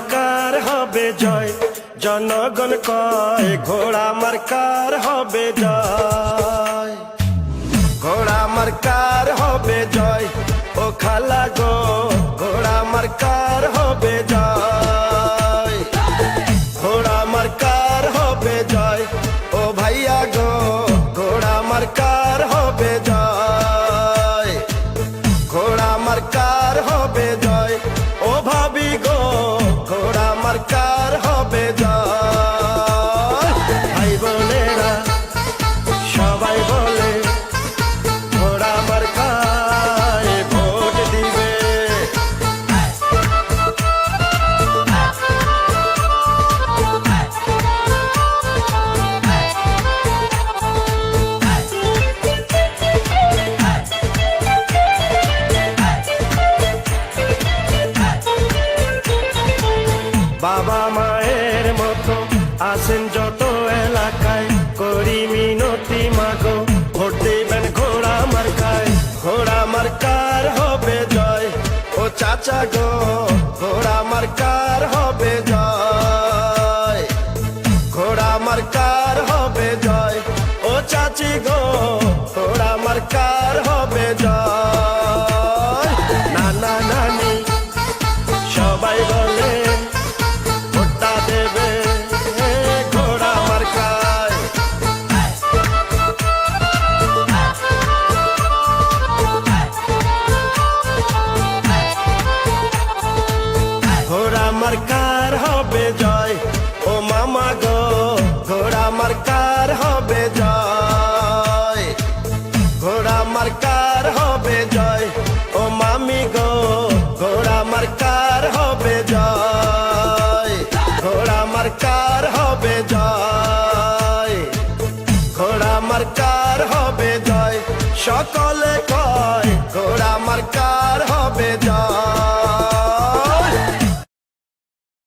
Marker হবে জয়। জনগণ কয় ঘোড়া মার্কার হবে জয়। ঘোড়া বাবা মায়ের মতো আসেন যত এলাকায়। করি মিনতি মাগো, ভোট দিবেন ঘোড়া মার্কায়। ঘোড়া মার্কার হবে জয়, ও চাচা গো, ঘোড়া মার্কার হবে জয়। ঘোড়া মার্কার হবে জয়, ও চাচি গো, ঘোড়া মার্কার মার্কার হবে জয়? ঘোড়া মার্কার হবে জয়? সকলে কয় ঘোড়া মার্কার হবে